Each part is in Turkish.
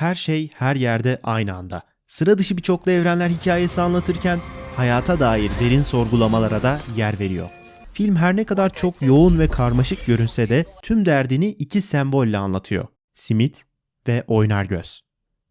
her şey her yerde aynı anda. Sıra dışı bir çoklu evrenler hikayesi anlatırken hayata dair derin sorgulamalara da yer veriyor. Film her ne kadar çok yoğun ve karmaşık görünse de tüm derdini iki sembolle anlatıyor. Simit ve oynar göz.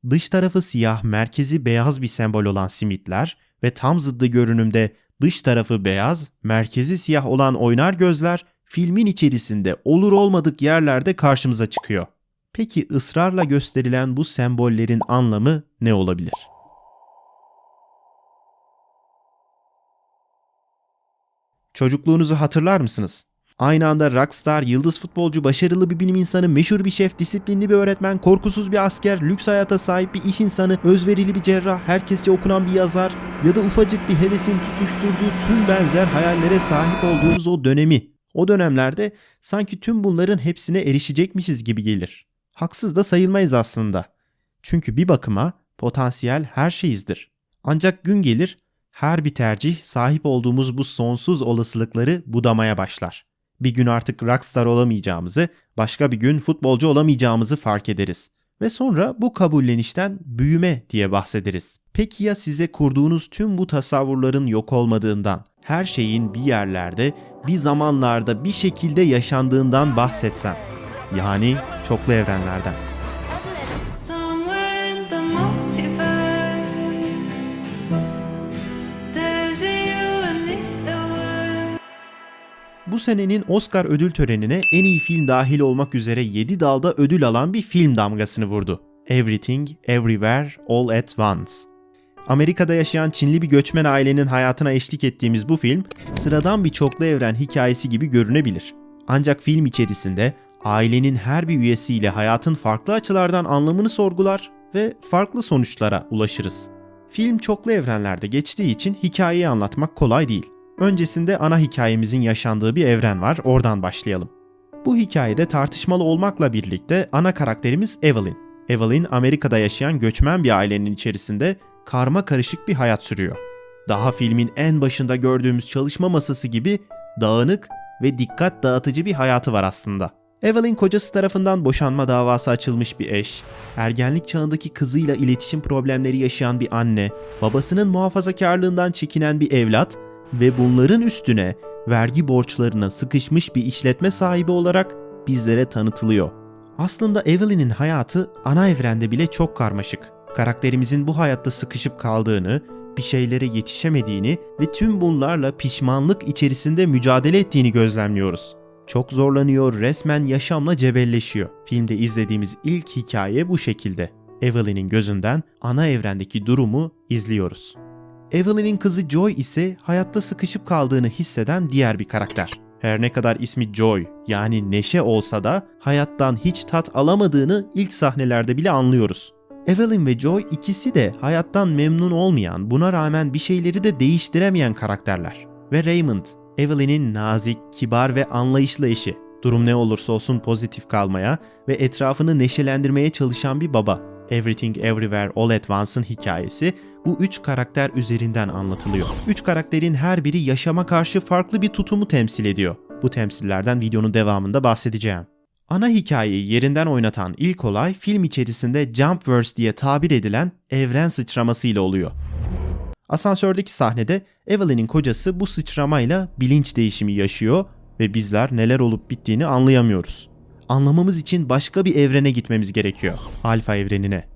Dış tarafı siyah, merkezi beyaz bir sembol olan simitler ve tam zıddı görünümde dış tarafı beyaz, merkezi siyah olan oynar gözler filmin içerisinde olur olmadık yerlerde karşımıza çıkıyor. Peki ısrarla gösterilen bu sembollerin anlamı ne olabilir? Çocukluğunuzu hatırlar mısınız? Aynı anda rockstar, yıldız futbolcu, başarılı bir bilim insanı, meşhur bir şef, disiplinli bir öğretmen, korkusuz bir asker, lüks hayata sahip bir iş insanı, özverili bir cerrah, herkesçe okunan bir yazar ya da ufacık bir hevesin tutuşturduğu tüm benzer hayallere sahip olduğunuz o dönemi. O dönemlerde sanki tüm bunların hepsine erişecekmişiz gibi gelir. Haksız da sayılmayız aslında. Çünkü bir bakıma potansiyel her şeyizdir. Ancak gün gelir her bir tercih sahip olduğumuz bu sonsuz olasılıkları budamaya başlar. Bir gün artık rockstar olamayacağımızı, başka bir gün futbolcu olamayacağımızı fark ederiz. Ve sonra bu kabullenişten büyüme diye bahsederiz. Peki ya size kurduğunuz tüm bu tasavvurların yok olmadığından, her şeyin bir yerlerde, bir zamanlarda bir şekilde yaşandığından bahsetsem? Yani çoklu evrenlerden. Bu senenin Oscar ödül törenine en iyi film dahil olmak üzere 7 dalda ödül alan bir film damgasını vurdu. Everything, Everywhere, All at Once. Amerika'da yaşayan Çinli bir göçmen ailenin hayatına eşlik ettiğimiz bu film, sıradan bir çoklu evren hikayesi gibi görünebilir. Ancak film içerisinde ailenin her bir üyesiyle hayatın farklı açılardan anlamını sorgular ve farklı sonuçlara ulaşırız. Film çoklu evrenlerde geçtiği için hikayeyi anlatmak kolay değil. Öncesinde ana hikayemizin yaşandığı bir evren var, oradan başlayalım. Bu hikayede tartışmalı olmakla birlikte ana karakterimiz Evelyn. Evelyn Amerika'da yaşayan göçmen bir ailenin içerisinde karma karışık bir hayat sürüyor. Daha filmin en başında gördüğümüz çalışma masası gibi dağınık ve dikkat dağıtıcı bir hayatı var aslında. Evelyn kocası tarafından boşanma davası açılmış bir eş, ergenlik çağındaki kızıyla iletişim problemleri yaşayan bir anne, babasının muhafazakarlığından çekinen bir evlat ve bunların üstüne vergi borçlarına sıkışmış bir işletme sahibi olarak bizlere tanıtılıyor. Aslında Evelyn'in hayatı ana evrende bile çok karmaşık. Karakterimizin bu hayatta sıkışıp kaldığını, bir şeylere yetişemediğini ve tüm bunlarla pişmanlık içerisinde mücadele ettiğini gözlemliyoruz. Çok zorlanıyor, resmen yaşamla cebelleşiyor. Filmde izlediğimiz ilk hikaye bu şekilde. Evelyn'in gözünden ana evrendeki durumu izliyoruz. Evelyn'in kızı Joy ise hayatta sıkışıp kaldığını hisseden diğer bir karakter. Her ne kadar ismi Joy yani neşe olsa da hayattan hiç tat alamadığını ilk sahnelerde bile anlıyoruz. Evelyn ve Joy ikisi de hayattan memnun olmayan, buna rağmen bir şeyleri de değiştiremeyen karakterler. Ve Raymond, Evelyn'in nazik, kibar ve anlayışlı eşi. Durum ne olursa olsun pozitif kalmaya ve etrafını neşelendirmeye çalışan bir baba. Everything Everywhere All at Once'ın hikayesi bu üç karakter üzerinden anlatılıyor. Üç karakterin her biri yaşama karşı farklı bir tutumu temsil ediyor. Bu temsillerden videonun devamında bahsedeceğim. Ana hikayeyi yerinden oynatan ilk olay film içerisinde Jumpverse diye tabir edilen evren sıçramasıyla oluyor. Asansördeki sahnede Evelyn'in kocası bu sıçramayla bilinç değişimi yaşıyor ve bizler neler olup bittiğini anlayamıyoruz. Anlamamız için başka bir evrene gitmemiz gerekiyor. Alfa evrenine.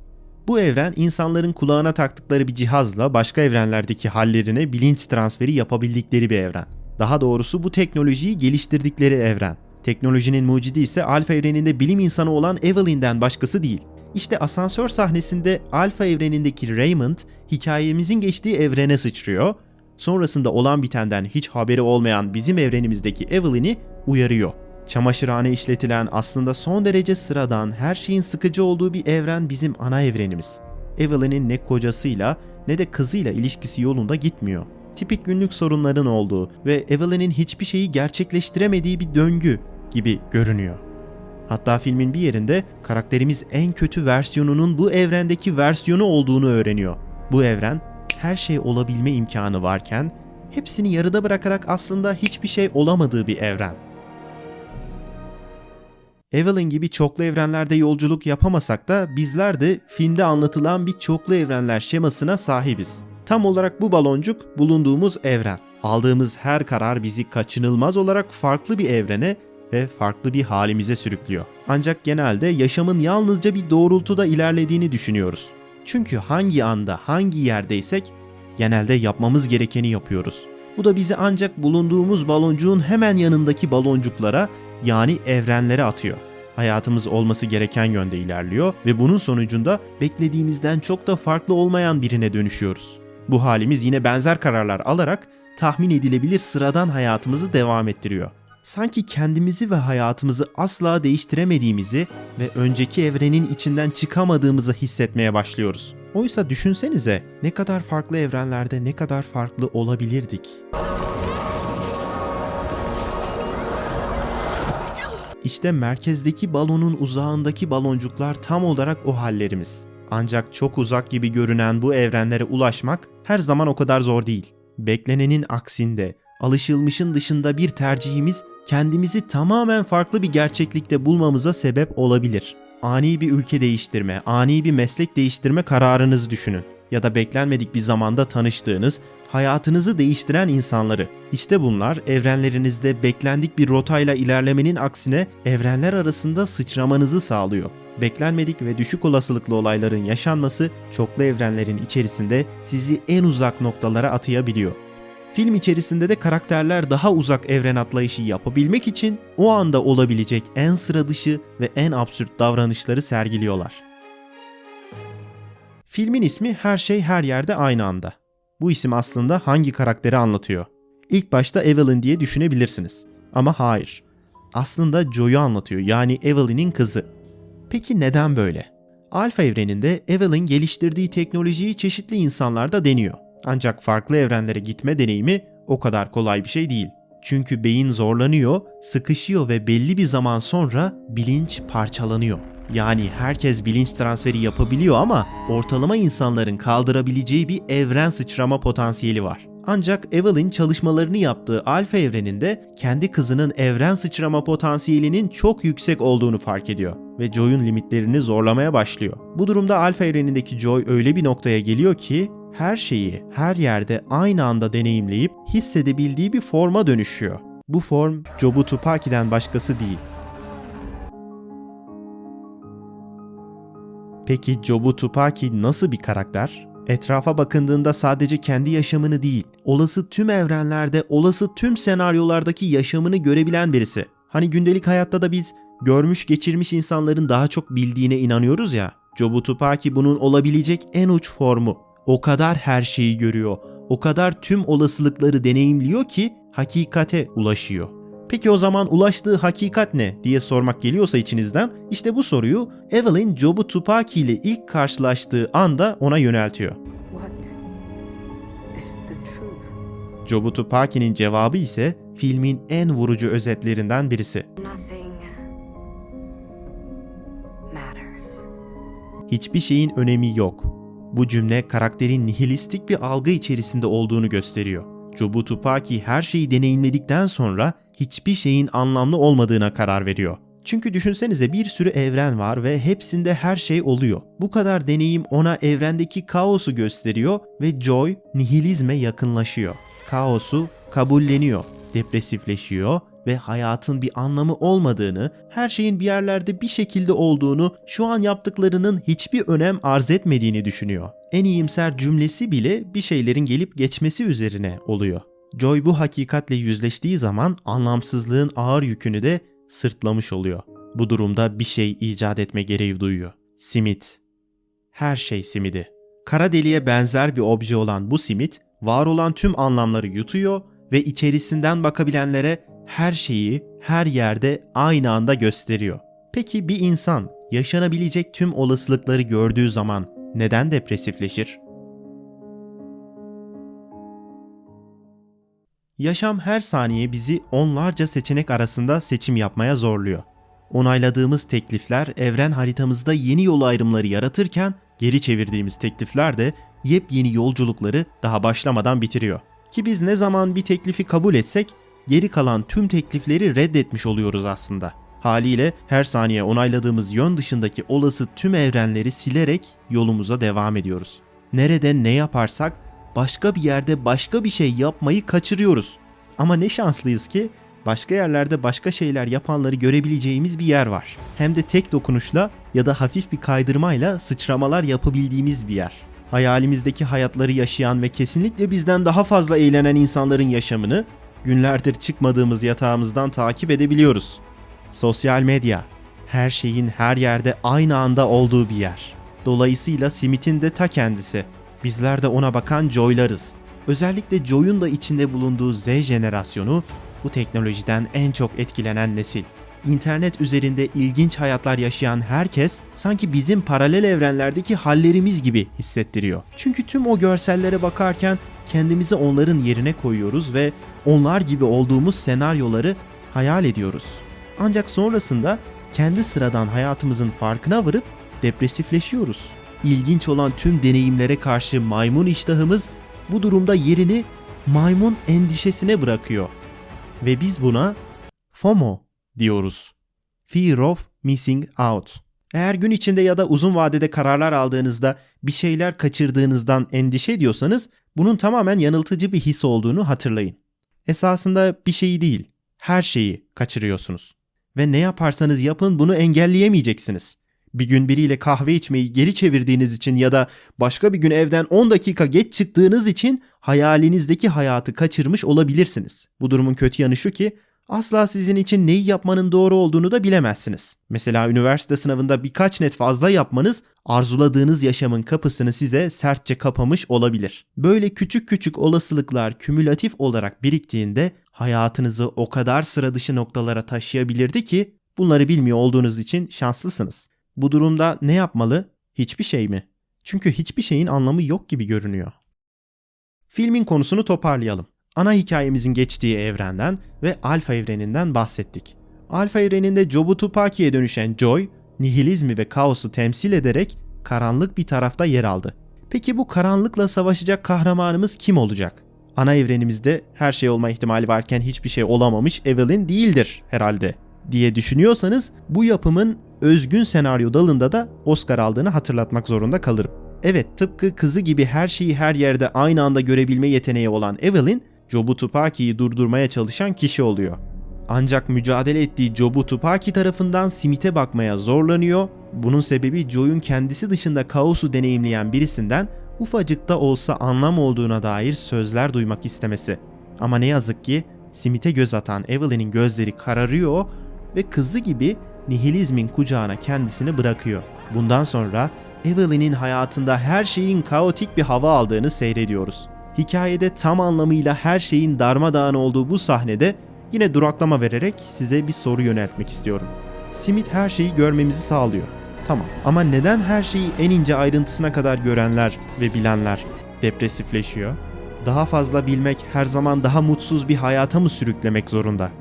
Bu evren insanların kulağına taktıkları bir cihazla başka evrenlerdeki hallerine bilinç transferi yapabildikleri bir evren. Daha doğrusu bu teknolojiyi geliştirdikleri evren. Teknolojinin mucidi ise Alfa evreninde bilim insanı olan Evelyn'den başkası değil. İşte asansör sahnesinde Alfa evrenindeki Raymond hikayemizin geçtiği evrene sıçrıyor. Sonrasında olan bitenden hiç haberi olmayan bizim evrenimizdeki Evelyn'i uyarıyor. Çamaşırhane işletilen aslında son derece sıradan, her şeyin sıkıcı olduğu bir evren bizim ana evrenimiz. Evelyn'in ne kocasıyla ne de kızıyla ilişkisi yolunda gitmiyor. Tipik günlük sorunların olduğu ve Evelyn'in hiçbir şeyi gerçekleştiremediği bir döngü gibi görünüyor. Hatta filmin bir yerinde karakterimiz en kötü versiyonunun bu evrendeki versiyonu olduğunu öğreniyor. Bu evren her şey olabilme imkanı varken hepsini yarıda bırakarak aslında hiçbir şey olamadığı bir evren. Evelyn gibi çoklu evrenlerde yolculuk yapamasak da bizler de filmde anlatılan bir çoklu evrenler şemasına sahibiz. Tam olarak bu baloncuk bulunduğumuz evren. Aldığımız her karar bizi kaçınılmaz olarak farklı bir evrene ve farklı bir halimize sürüklüyor. Ancak genelde yaşamın yalnızca bir doğrultuda ilerlediğini düşünüyoruz. Çünkü hangi anda, hangi yerdeysek genelde yapmamız gerekeni yapıyoruz. Bu da bizi ancak bulunduğumuz baloncuğun hemen yanındaki baloncuklara yani evrenlere atıyor. Hayatımız olması gereken yönde ilerliyor ve bunun sonucunda beklediğimizden çok da farklı olmayan birine dönüşüyoruz. Bu halimiz yine benzer kararlar alarak tahmin edilebilir sıradan hayatımızı devam ettiriyor. Sanki kendimizi ve hayatımızı asla değiştiremediğimizi ve önceki evrenin içinden çıkamadığımızı hissetmeye başlıyoruz. Oysa düşünsenize ne kadar farklı evrenlerde ne kadar farklı olabilirdik. İşte merkezdeki balonun uzağındaki baloncuklar tam olarak o hallerimiz. Ancak çok uzak gibi görünen bu evrenlere ulaşmak her zaman o kadar zor değil. Beklenenin aksinde, alışılmışın dışında bir tercihimiz kendimizi tamamen farklı bir gerçeklikte bulmamıza sebep olabilir. Ani bir ülke değiştirme, ani bir meslek değiştirme kararınızı düşünün. Ya da beklenmedik bir zamanda tanıştığınız, hayatınızı değiştiren insanları. İşte bunlar evrenlerinizde beklendik bir rotayla ilerlemenin aksine evrenler arasında sıçramanızı sağlıyor. Beklenmedik ve düşük olasılıklı olayların yaşanması çoklu evrenlerin içerisinde sizi en uzak noktalara atayabiliyor. Film içerisinde de karakterler daha uzak evren atlayışı yapabilmek için o anda olabilecek en sıra dışı ve en absürt davranışları sergiliyorlar. Filmin ismi Her Şey Her Yerde Aynı Anda. Bu isim aslında hangi karakteri anlatıyor? İlk başta Evelyn diye düşünebilirsiniz. Ama hayır. Aslında Joe'yu anlatıyor yani Evelyn'in kızı. Peki neden böyle? Alfa evreninde Evelyn geliştirdiği teknolojiyi çeşitli insanlarda deniyor. Ancak farklı evrenlere gitme deneyimi o kadar kolay bir şey değil. Çünkü beyin zorlanıyor, sıkışıyor ve belli bir zaman sonra bilinç parçalanıyor. Yani herkes bilinç transferi yapabiliyor ama ortalama insanların kaldırabileceği bir evren sıçrama potansiyeli var. Ancak Evelyn çalışmalarını yaptığı alfa evreninde kendi kızının evren sıçrama potansiyelinin çok yüksek olduğunu fark ediyor ve Joy'un limitlerini zorlamaya başlıyor. Bu durumda alfa evrenindeki Joy öyle bir noktaya geliyor ki her şeyi her yerde aynı anda deneyimleyip hissedebildiği bir forma dönüşüyor. Bu form Jobu Tupaki'den başkası değil. Peki Jobu Tupaki nasıl bir karakter? Etrafa bakındığında sadece kendi yaşamını değil, olası tüm evrenlerde, olası tüm senaryolardaki yaşamını görebilen birisi. Hani gündelik hayatta da biz görmüş geçirmiş insanların daha çok bildiğine inanıyoruz ya. Jobu Tupaki bunun olabilecek en uç formu. O kadar her şeyi görüyor, o kadar tüm olasılıkları deneyimliyor ki hakikate ulaşıyor. Peki o zaman ulaştığı hakikat ne diye sormak geliyorsa içinizden işte bu soruyu Evelyn Jobu Tupaki ile ilk karşılaştığı anda ona yöneltiyor. Jobu Tupaki'nin cevabı ise filmin en vurucu özetlerinden birisi. Hiçbir şeyin önemi yok. Bu cümle karakterin nihilistik bir algı içerisinde olduğunu gösteriyor. Jobu Tupaki her şeyi deneyimledikten sonra hiçbir şeyin anlamlı olmadığına karar veriyor. Çünkü düşünsenize bir sürü evren var ve hepsinde her şey oluyor. Bu kadar deneyim ona evrendeki kaosu gösteriyor ve Joy nihilizme yakınlaşıyor. Kaosu kabulleniyor, depresifleşiyor ve hayatın bir anlamı olmadığını, her şeyin bir yerlerde bir şekilde olduğunu, şu an yaptıklarının hiçbir önem arz etmediğini düşünüyor. En iyimser cümlesi bile bir şeylerin gelip geçmesi üzerine oluyor. Joy bu hakikatle yüzleştiği zaman anlamsızlığın ağır yükünü de sırtlamış oluyor. Bu durumda bir şey icat etme gereği duyuyor. Simit. Her şey simidi. Kara deliğe benzer bir obje olan bu simit, var olan tüm anlamları yutuyor ve içerisinden bakabilenlere her şeyi her yerde aynı anda gösteriyor. Peki bir insan yaşanabilecek tüm olasılıkları gördüğü zaman neden depresifleşir? Yaşam her saniye bizi onlarca seçenek arasında seçim yapmaya zorluyor. Onayladığımız teklifler evren haritamızda yeni yol ayrımları yaratırken geri çevirdiğimiz teklifler de yepyeni yolculukları daha başlamadan bitiriyor. Ki biz ne zaman bir teklifi kabul etsek geri kalan tüm teklifleri reddetmiş oluyoruz aslında. Haliyle her saniye onayladığımız yön dışındaki olası tüm evrenleri silerek yolumuza devam ediyoruz. Nerede ne yaparsak başka bir yerde başka bir şey yapmayı kaçırıyoruz. Ama ne şanslıyız ki başka yerlerde başka şeyler yapanları görebileceğimiz bir yer var. Hem de tek dokunuşla ya da hafif bir kaydırmayla sıçramalar yapabildiğimiz bir yer. Hayalimizdeki hayatları yaşayan ve kesinlikle bizden daha fazla eğlenen insanların yaşamını günlerdir çıkmadığımız yatağımızdan takip edebiliyoruz. Sosyal medya, her şeyin her yerde aynı anda olduğu bir yer. Dolayısıyla Smith'in de ta kendisi. Bizler de ona bakan Joy'larız. Özellikle Joy'un da içinde bulunduğu Z jenerasyonu bu teknolojiden en çok etkilenen nesil. İnternet üzerinde ilginç hayatlar yaşayan herkes sanki bizim paralel evrenlerdeki hallerimiz gibi hissettiriyor. Çünkü tüm o görsellere bakarken kendimizi onların yerine koyuyoruz ve onlar gibi olduğumuz senaryoları hayal ediyoruz. Ancak sonrasında kendi sıradan hayatımızın farkına varıp depresifleşiyoruz. İlginç olan tüm deneyimlere karşı maymun iştahımız bu durumda yerini maymun endişesine bırakıyor. Ve biz buna FOMO diyoruz. Fear of Missing Out. Eğer gün içinde ya da uzun vadede kararlar aldığınızda bir şeyler kaçırdığınızdan endişe ediyorsanız bunun tamamen yanıltıcı bir his olduğunu hatırlayın. Esasında bir şeyi değil, her şeyi kaçırıyorsunuz. Ve ne yaparsanız yapın bunu engelleyemeyeceksiniz. Bir gün biriyle kahve içmeyi geri çevirdiğiniz için ya da başka bir gün evden 10 dakika geç çıktığınız için hayalinizdeki hayatı kaçırmış olabilirsiniz. Bu durumun kötü yanı şu ki asla sizin için neyi yapmanın doğru olduğunu da bilemezsiniz. Mesela üniversite sınavında birkaç net fazla yapmanız arzuladığınız yaşamın kapısını size sertçe kapamış olabilir. Böyle küçük küçük olasılıklar kümülatif olarak biriktiğinde hayatınızı o kadar sıra dışı noktalara taşıyabilirdi ki bunları bilmiyor olduğunuz için şanslısınız. Bu durumda ne yapmalı? Hiçbir şey mi? Çünkü hiçbir şeyin anlamı yok gibi görünüyor. Filmin konusunu toparlayalım. Ana hikayemizin geçtiği evrenden ve Alfa evreninden bahsettik. Alfa evreninde Jobu Tupaki'ye dönüşen Joy, nihilizmi ve kaosu temsil ederek karanlık bir tarafta yer aldı. Peki bu karanlıkla savaşacak kahramanımız kim olacak? Ana evrenimizde her şey olma ihtimali varken hiçbir şey olamamış Evelyn değildir herhalde diye düşünüyorsanız bu yapımın özgün senaryo dalında da Oscar aldığını hatırlatmak zorunda kalırım. Evet tıpkı kızı gibi her şeyi her yerde aynı anda görebilme yeteneği olan Evelyn, Jobu Tupaki'yi durdurmaya çalışan kişi oluyor. Ancak mücadele ettiği Jobu Tupaki tarafından Smith'e bakmaya zorlanıyor. Bunun sebebi Joy'un kendisi dışında kaosu deneyimleyen birisinden ufacık da olsa anlam olduğuna dair sözler duymak istemesi. Ama ne yazık ki Smith'e göz atan Evelyn'in gözleri kararıyor ve kızı gibi nihilizmin kucağına kendisini bırakıyor. Bundan sonra Evelyn'in hayatında her şeyin kaotik bir hava aldığını seyrediyoruz. Hikayede tam anlamıyla her şeyin darmadağın olduğu bu sahnede yine duraklama vererek size bir soru yöneltmek istiyorum. Smith her şeyi görmemizi sağlıyor. Tamam ama neden her şeyi en ince ayrıntısına kadar görenler ve bilenler depresifleşiyor? Daha fazla bilmek her zaman daha mutsuz bir hayata mı sürüklemek zorunda?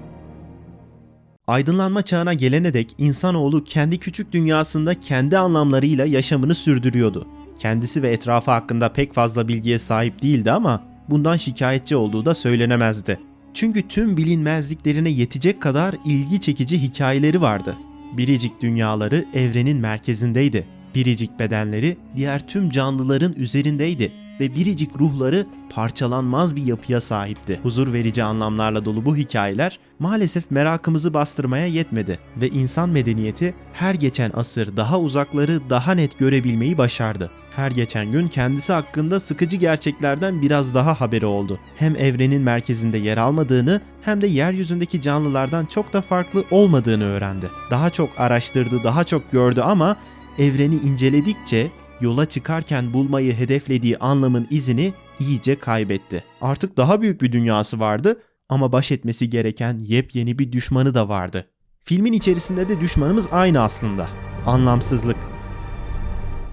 Aydınlanma çağına gelene dek insanoğlu kendi küçük dünyasında kendi anlamlarıyla yaşamını sürdürüyordu. Kendisi ve etrafı hakkında pek fazla bilgiye sahip değildi ama bundan şikayetçi olduğu da söylenemezdi. Çünkü tüm bilinmezliklerine yetecek kadar ilgi çekici hikayeleri vardı. Biricik dünyaları evrenin merkezindeydi. Biricik bedenleri diğer tüm canlıların üzerindeydi ve biricik ruhları parçalanmaz bir yapıya sahipti. Huzur verici anlamlarla dolu bu hikayeler maalesef merakımızı bastırmaya yetmedi ve insan medeniyeti her geçen asır daha uzakları daha net görebilmeyi başardı. Her geçen gün kendisi hakkında sıkıcı gerçeklerden biraz daha haberi oldu. Hem evrenin merkezinde yer almadığını hem de yeryüzündeki canlılardan çok da farklı olmadığını öğrendi. Daha çok araştırdı, daha çok gördü ama evreni inceledikçe yola çıkarken bulmayı hedeflediği anlamın izini iyice kaybetti. Artık daha büyük bir dünyası vardı ama baş etmesi gereken yepyeni bir düşmanı da vardı. Filmin içerisinde de düşmanımız aynı aslında. Anlamsızlık.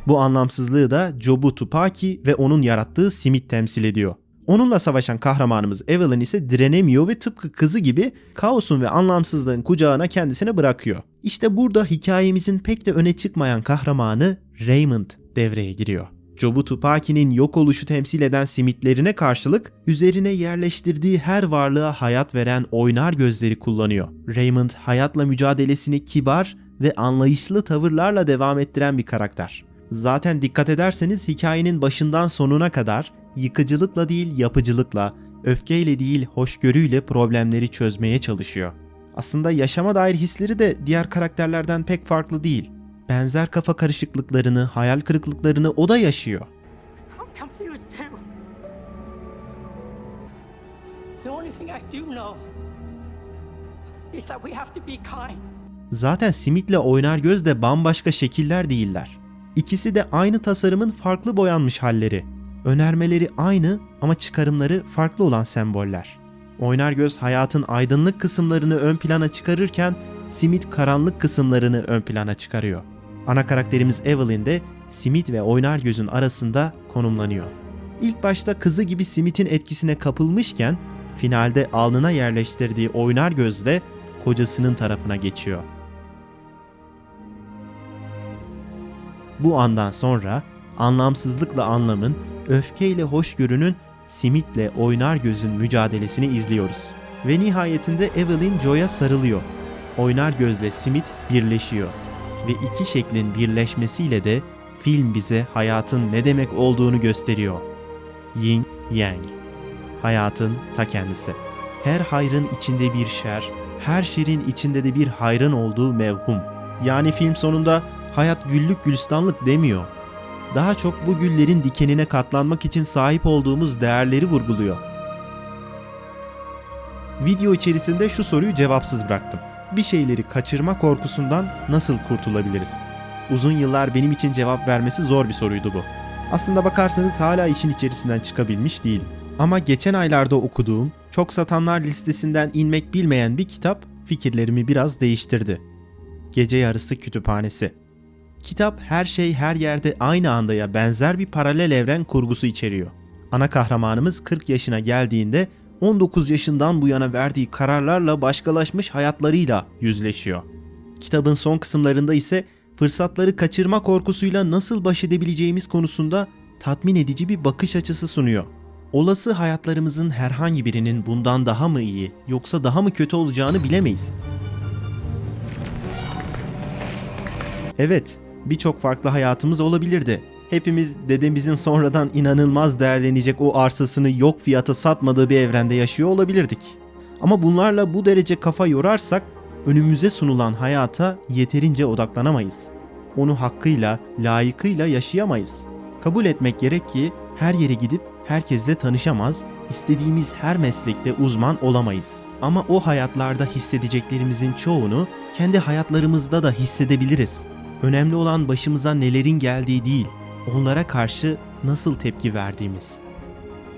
Bu anlamsızlığı da Jobu Tupaki ve onun yarattığı Smith temsil ediyor. Onunla savaşan kahramanımız Evelyn ise direnemiyor ve tıpkı kızı gibi kaosun ve anlamsızlığın kucağına kendisini bırakıyor. İşte burada hikayemizin pek de öne çıkmayan kahramanı Raymond devreye giriyor. Jobu Tupaki'nin yok oluşu temsil eden simitlerine karşılık üzerine yerleştirdiği her varlığa hayat veren oynar gözleri kullanıyor. Raymond hayatla mücadelesini kibar ve anlayışlı tavırlarla devam ettiren bir karakter. Zaten dikkat ederseniz hikayenin başından sonuna kadar yıkıcılıkla değil yapıcılıkla, öfkeyle değil hoşgörüyle problemleri çözmeye çalışıyor. Aslında yaşama dair hisleri de diğer karakterlerden pek farklı değil. Benzer kafa karışıklıklarını, hayal kırıklıklarını o da yaşıyor. Zaten Simit'le Oynar Göz de bambaşka şekiller değiller. İkisi de aynı tasarımın farklı boyanmış halleri. Önermeleri aynı ama çıkarımları farklı olan semboller. Oynar Göz hayatın aydınlık kısımlarını ön plana çıkarırken Simit karanlık kısımlarını ön plana çıkarıyor. Ana karakterimiz Evelyn de Simit ve Oynar Göz'ün arasında konumlanıyor. İlk başta kızı gibi Simit'in etkisine kapılmışken finalde alnına yerleştirdiği Oynar Göz de kocasının tarafına geçiyor. Bu andan sonra anlamsızlıkla anlamın, öfkeyle hoşgörünün Simit'le oynar gözün mücadelesini izliyoruz. Ve nihayetinde Evelyn Joy'a sarılıyor. Oynar gözle Simit birleşiyor. Ve iki şeklin birleşmesiyle de film bize hayatın ne demek olduğunu gösteriyor. Yin Yang. Hayatın ta kendisi. Her hayrın içinde bir şer, her şerin içinde de bir hayrın olduğu mevhum. Yani film sonunda hayat güllük gülistanlık demiyor. Daha çok bu güllerin dikenine katlanmak için sahip olduğumuz değerleri vurguluyor. Video içerisinde şu soruyu cevapsız bıraktım. Bir şeyleri kaçırma korkusundan nasıl kurtulabiliriz? Uzun yıllar benim için cevap vermesi zor bir soruydu bu. Aslında bakarsanız hala işin içerisinden çıkabilmiş değilim. Ama geçen aylarda okuduğum, çok satanlar listesinden inmek bilmeyen bir kitap fikirlerimi biraz değiştirdi. Gece Yarısı Kütüphanesi. Kitap her şey her yerde aynı andaya benzer bir paralel evren kurgusu içeriyor. Ana kahramanımız 40 yaşına geldiğinde 19 yaşından bu yana verdiği kararlarla başkalaşmış hayatlarıyla yüzleşiyor. Kitabın son kısımlarında ise fırsatları kaçırma korkusuyla nasıl baş edebileceğimiz konusunda tatmin edici bir bakış açısı sunuyor. Olası hayatlarımızın herhangi birinin bundan daha mı iyi yoksa daha mı kötü olacağını bilemeyiz. Evet, birçok farklı hayatımız olabilirdi. Hepimiz dedemizin sonradan inanılmaz değerlenecek o arsasını yok fiyata satmadığı bir evrende yaşıyor olabilirdik. Ama bunlarla bu derece kafa yorarsak önümüze sunulan hayata yeterince odaklanamayız. Onu hakkıyla, layıkıyla yaşayamayız. Kabul etmek gerek ki her yere gidip herkesle tanışamaz, istediğimiz her meslekte uzman olamayız. Ama o hayatlarda hissedeceklerimizin çoğunu kendi hayatlarımızda da hissedebiliriz. Önemli olan başımıza nelerin geldiği değil, onlara karşı nasıl tepki verdiğimiz.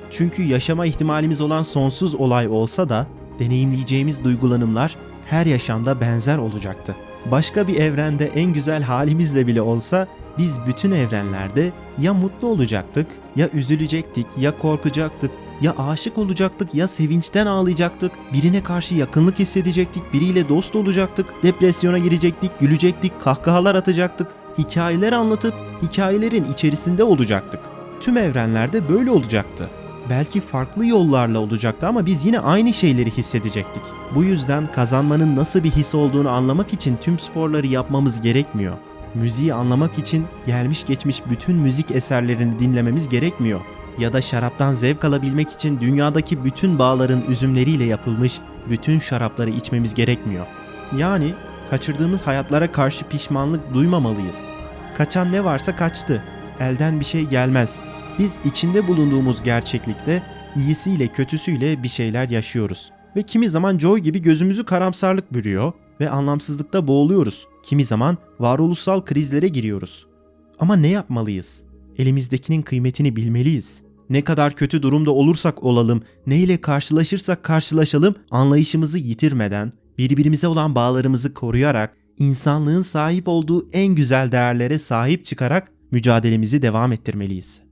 Çünkü yaşama ihtimalimiz olan sonsuz olay olsa da deneyimleyeceğimiz duygulanımlar her yaşamda benzer olacaktı. Başka bir evrende en güzel halimizle bile olsa biz bütün evrenlerde ya mutlu olacaktık, ya üzülecektik, ya korkacaktık, ya aşık olacaktık, ya sevinçten ağlayacaktık, birine karşı yakınlık hissedecektik, biriyle dost olacaktık, depresyona girecektik, gülecektik, kahkahalar atacaktık, hikayeler anlatıp hikayelerin içerisinde olacaktık. Tüm evrenlerde böyle olacaktı. Belki farklı yollarla olacaktı ama biz yine aynı şeyleri hissedecektik. Bu yüzden kazanmanın nasıl bir his olduğunu anlamak için tüm sporları yapmamız gerekmiyor. Müziği anlamak için gelmiş geçmiş bütün müzik eserlerini dinlememiz gerekmiyor. Ya da şaraptan zevk alabilmek için dünyadaki bütün bağların üzümleriyle yapılmış bütün şarapları içmemiz gerekmiyor. Yani kaçırdığımız hayatlara karşı pişmanlık duymamalıyız. Kaçan ne varsa kaçtı. Elden bir şey gelmez. Biz içinde bulunduğumuz gerçeklikte iyisiyle kötüsüyle bir şeyler yaşıyoruz. Ve kimi zaman Joy gibi gözümüzü karamsarlık bürüyor ve anlamsızlıkta boğuluyoruz. Kimi zaman varoluşsal krizlere giriyoruz. Ama ne yapmalıyız? Elimizdekinin kıymetini bilmeliyiz. Ne kadar kötü durumda olursak olalım, ne ile karşılaşırsak karşılaşalım, anlayışımızı yitirmeden, birbirimize olan bağlarımızı koruyarak, insanlığın sahip olduğu en güzel değerlere sahip çıkarak mücadelemizi devam ettirmeliyiz.